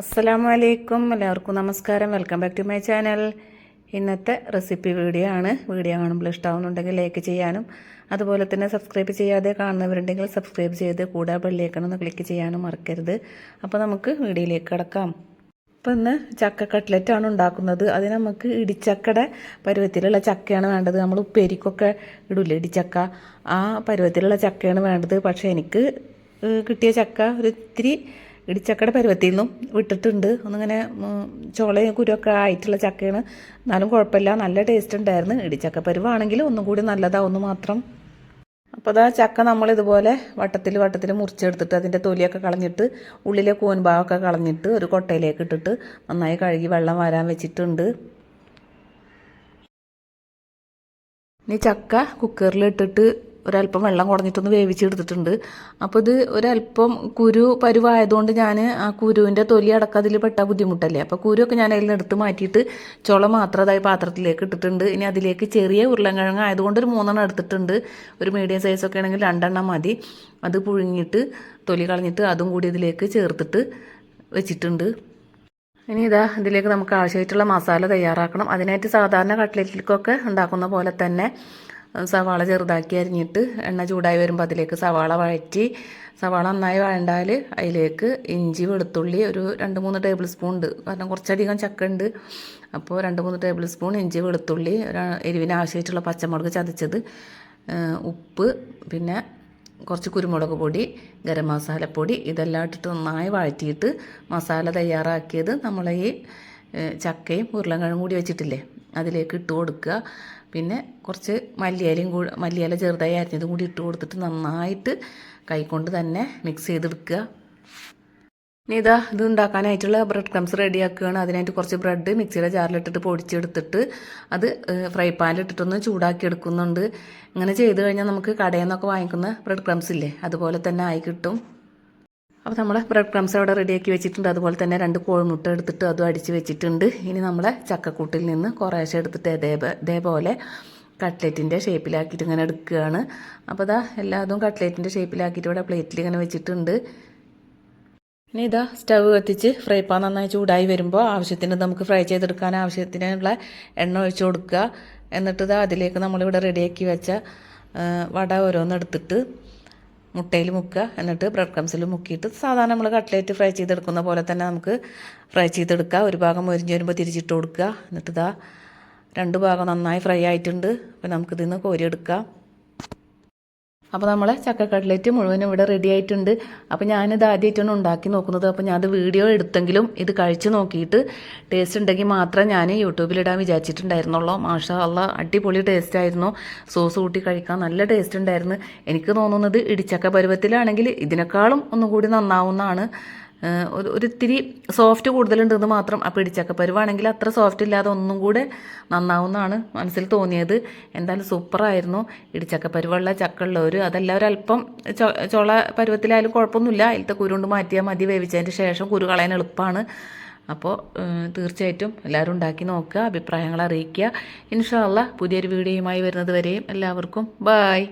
അസ്സലാമു അലൈക്കും എല്ലാവർക്കും നമസ്കാരം. Welcome back to my channel ഇന്നത്തെ റെസിപ്പി വീഡിയോ ആണ്. വീഡിയോ കാണുമ്പോൾ ഇഷ്ടമാവുന്നുണ്ടെങ്കിൽ ലൈക്ക് ചെയ്യാനും അതുപോലെ തന്നെ സബ്സ്ക്രൈബ് ചെയ്യാതെ കാണുന്നവരുണ്ടെങ്കിൽ സബ്സ്ക്രൈബ് ചെയ്ത് കൂടെ ബെല്ലേക്കണം ക്ലിക്ക് ചെയ്യാനും മറക്കരുത്. അപ്പോൾ നമുക്ക് വീഡിയോയിലേക്ക് കിടക്കാം. അപ്പോൾ ഇന്ന് ചക്ക കട്ട്ലറ്റാണ് ഉണ്ടാക്കുന്നത്. അത് നമുക്ക് ഇടിച്ചക്കയുടെ പരുവത്തിലുള്ള ചക്കയാണ് വേണ്ടത്. നമ്മൾ ഉപ്പേരിക്കൊക്കെ ഇടില്ലേ ഇടിച്ചക്ക. ആ പരുവത്തിലുള്ള ചക്കയാണ് വേണ്ടത്. പക്ഷേ എനിക്ക് കിട്ടിയ ചക്ക ഒരു ഇത്തിരി ഇടിച്ചക്കയുടെ പരുവത്തിൽ നിന്നും വിട്ടിട്ടുണ്ട്. ഒന്നിങ്ങനെ ചോളയും കുരുവൊക്കെ ആയിട്ടുള്ള ചക്കയാണ്. എന്നാലും കുഴപ്പമില്ല. നല്ല ടേസ്റ്റ് ഉണ്ടായിരുന്നു. ഇടിച്ചക്ക പരുവാണെങ്കിൽ ഒന്നും കൂടി നല്ലതാവുന്നു മാത്രം. അപ്പോൾ അതാ ചക്ക നമ്മൾ ഇതുപോലെ വട്ടത്തിൽ വട്ടത്തിൽ മുറിച്ചെടുത്തിട്ട് അതിന്റെ തൊലിയൊക്കെ കളഞ്ഞിട്ട് ഉള്ളിലെ കൂൻഭാവൊക്കെ കളഞ്ഞിട്ട് ഒരു കൊട്ടയിലേക്ക് ഇട്ടിട്ട് നന്നായി കഴുകി വെള്ളം വരാൻ വെച്ചിട്ടുണ്ട്. ഇനി ചക്ക കുക്കറിൽ ഇട്ടിട്ട് ഒരല്പം വെള്ളം കുടഞ്ഞിട്ടൊന്ന് വേവിച്ചെടുത്തിട്ടുണ്ട്. അപ്പോൾ ഇത് ഒരല്പം കുരു പരുവായതുകൊണ്ട് ഞാൻ ആ കുരുവിന്റെ തൊലി അടക്കം അതിൽ പെട്ട ബുദ്ധിമുട്ടല്ലേ? അപ്പോൾ കുരുവൊക്കെ ഞാൻ അതിൽ നിന്ന് എടുത്ത് മാറ്റിയിട്ട് ചുള മാത്രം അതായത് പാത്രത്തിലേക്ക് ഇട്ടിട്ടുണ്ട്. ഇനി അതിലേക്ക് ചെറിയ ഉരുളൻകിഴങ്ങ് ആയതുകൊണ്ട് ഒരു മൂന്നെണ്ണം എടുത്തിട്ടുണ്ട്. ഒരു മീഡിയം സൈസൊക്കെ ആണെങ്കിൽ രണ്ടെണ്ണം മതി. അത് പുഴുങ്ങിയിട്ട് തൊലി കളഞ്ഞിട്ട് അതും കൂടി ഇതിലേക്ക് ചേർത്തിട്ട് വെച്ചിട്ടുണ്ട്. ഇനി ഇതാ ഇതിലേക്ക് നമുക്ക് ആവശ്യമായിട്ടുള്ള മസാല തയ്യാറാക്കണം. അതിനായിട്ട് സാധാരണ കട്ട്ലറ്റിലേക്കൊക്കെ ഉണ്ടാക്കുന്ന പോലെ തന്നെ സവാള ചെറുതാക്കി അരിഞ്ഞിട്ട് എണ്ണ ചൂടായി വരുമ്പോൾ അതിലേക്ക് സവാള വഴറ്റി സവാള നന്നായി വഴണ്ടാൽ അതിലേക്ക് ഇഞ്ചി വെളുത്തുള്ളി ഒരു രണ്ട് മൂന്ന് ടേബിൾ സ്പൂൺ ഉണ്ട്. കാരണം കുറച്ചധികം ചക്ക ഉണ്ട് അപ്പോൾ രണ്ട് മൂന്ന് ടേബിൾ സ്പൂൺ ഇഞ്ചി വെളുത്തുള്ളി എരിവിന് ആവശ്യമായിട്ടുള്ള പച്ചമുളക് ചതച്ചത് ഉപ്പ് പിന്നെ കുറച്ച് കുരുമുളക് പൊടി ഗരം മസാലപ്പൊടി ഇതെല്ലാം ഇട്ടിട്ട് നന്നായി വഴറ്റിയിട്ട് മസാല തയ്യാറാക്കിയത് നമ്മൾ ഈ ചക്കയും ഉരുളൻകിഴങ്ങും കൂടി വെച്ചിട്ടില്ലേ? അതിലേക്ക് ഇട്ട് കൊടുക്കുക. പിന്നെ കുറച്ച് മല്ലിയിലയും കൂടി മല്ലിയില ചെറുതായി അരിഞ്ഞതും കൂടി ഇട്ട് കൊടുത്തിട്ട് നന്നായിട്ട് കൈകൊണ്ട് തന്നെ മിക്സ് ചെയ്തെടുക്കുക. ഇനി ഇതാ ഇത് ഉണ്ടാക്കാനായിട്ടുള്ള ബ്രെഡ് ക്രംസ് റെഡിയാക്കുകയാണ് അതിനായിട്ട് കുറച്ച് ബ്രെഡ് മിക്സിയുടെ ജാറിലിട്ടിട്ട് പൊടിച്ചെടുത്തിട്ട് അത് ഫ്രൈ പാനിലിട്ടിട്ടൊന്ന് ചൂടാക്കി എടുക്കുന്നുണ്ട്. ഇങ്ങനെ ചെയ്ത് കഴിഞ്ഞാൽ നമുക്ക് കടയിൽ നിന്നൊക്കെ വാങ്ങിക്കുന്ന ബ്രെഡ് ക്രംസ് ഇല്ലേ അതുപോലെ തന്നെ ആയി കിട്ടും. അപ്പോൾ നമ്മൾ ബ്രെഡ് ക്രംസ് അവിടെ റെഡിയാക്കി വെച്ചിട്ടുണ്ട്. അതുപോലെ തന്നെ രണ്ട് കോഴിമുട്ട എടുത്തിട്ട് അതും അടിച്ച് വെച്ചിട്ടുണ്ട്. ഇനി നമ്മളെ ചക്കക്കൂട്ടിൽ നിന്ന് കുറേശ്ശെ എടുത്തിട്ട് ഇതേ ഇതേപോലെ കട്ട്ലറ്റിന്റെ ഷേപ്പിലാക്കിയിട്ട് ഇങ്ങനെ എടുക്കുകയാണ്. അപ്പോൾ ഇതാ എല്ലാതും കട്ട്ലറ്റിന്റെ ഷേപ്പിലാക്കിയിട്ട് ഇവിടെ പ്ലേറ്റിൽ ഇങ്ങനെ വെച്ചിട്ടുണ്ട്. ഇനി ഇതാ സ്റ്റവ് കത്തിച്ച് ഫ്രൈ പാൻ നന്നായി ചൂടായി വരുമ്പോൾ ആവശ്യത്തിന് നമുക്ക് ഫ്രൈ ചെയ്തെടുക്കാൻ ആവശ്യത്തിനുള്ള എണ്ണ ഒഴിച്ച് കൊടുക്കുക. എന്നിട്ട് ഇതാ അതിലേക്ക് നമ്മളിവിടെ റെഡിയാക്കി വെച്ച വട ഓരോന്നെടുത്തിട്ട് മുട്ടയിൽ മുക്കുക എന്നിട്ട് ബ്രെഡ് ക്രംസിൽ മുക്കിയിട്ട് സാധാരണ നമ്മൾ കട്ട്ലേറ്റ് ഫ്രൈ ചെയ്തെടുക്കുന്ന പോലെ തന്നെ നമുക്ക് ഫ്രൈ ചെയ്തെടുക്കുക. ഒരു ഭാഗം മൊരിഞ്ഞ് വരുമ്പോൾ തിരിച്ചിട്ട് കൊടുക്കുക. എന്നിട്ട് ഇതാ രണ്ട് ഭാഗം നന്നായി ഫ്രൈ ആയിട്ടുണ്ട്. അപ്പോൾ നമുക്കിതിൽ നിന്ന് കോരിയെടുക്കാം. അപ്പോൾ നമ്മളെ ചക്ക കട്ട്ലറ്റ് മുഴുവനും ഇവിടെ റെഡി ആയിട്ടുണ്ട്. അപ്പോൾ ഞാനിത് ആദ്യമായിട്ടാണ് ഉണ്ടാക്കി നോക്കുന്നത്. അപ്പോൾ ഞാനത് വീഡിയോ എടുത്തെങ്കിലും ഇത് കഴിച്ച് നോക്കിയിട്ട് ടേസ്റ്റ് ഉണ്ടെങ്കിൽ മാത്രമേ ഞാൻ യൂട്യൂബിലിടാൻ വിചാരിച്ചിട്ടുണ്ടായിരുന്നുള്ളൂ. മാഷാ അല്ല അടിപൊളി ടേസ്റ്റ് ആയിരുന്നു. സോസ് കൂട്ടി കഴിക്കാൻ നല്ല ടേസ്റ്റ് ഉണ്ടായിരുന്നു. എനിക്ക് തോന്നുന്നത് ഇടിച്ചക്ക പരുവത്തിലാണെങ്കിൽ ഇതിനേക്കാളും ഒന്നുകൂടി നന്നാവുന്നതാണ്. ഒരു ഒരിത്തിരി സോഫ്റ്റ് കൂടുതലുണ്ടെന്ന് മാത്രം ആ പിടിച്ചൊക്കെ. പരുവാണെങ്കിൽ അത്ര സോഫ്റ്റ് ഇല്ലാതെ ഒന്നും കൂടെ നന്നാവുന്നതാണ് മനസ്സിൽ തോന്നിയത്. എന്തായാലും സൂപ്പറായിരുന്നു. ഇടിച്ചക്ക പരുവുള്ള ചക്കുള്ളവർ അതെല്ലാവരും അല്പം ചൊ- ചൊള പരുവത്തിലായാലും കുഴപ്പമൊന്നുമില്ല. അതിലത്തെ കുരു കൊണ്ട് മാറ്റിയാൽ മതി. വേവിച്ചതിന് ശേഷം കുരു കളയാൻ എളുപ്പമാണ് അപ്പോൾ തീർച്ചയായിട്ടും എല്ലാവരും ഉണ്ടാക്കി നോക്കുക അഭിപ്രായങ്ങൾ അറിയിക്കുക. ഇൻഷാല്ല പുതിയൊരു വീഡിയോയുമായി വരുന്നത് വരെയും എല്ലാവർക്കും ബായ്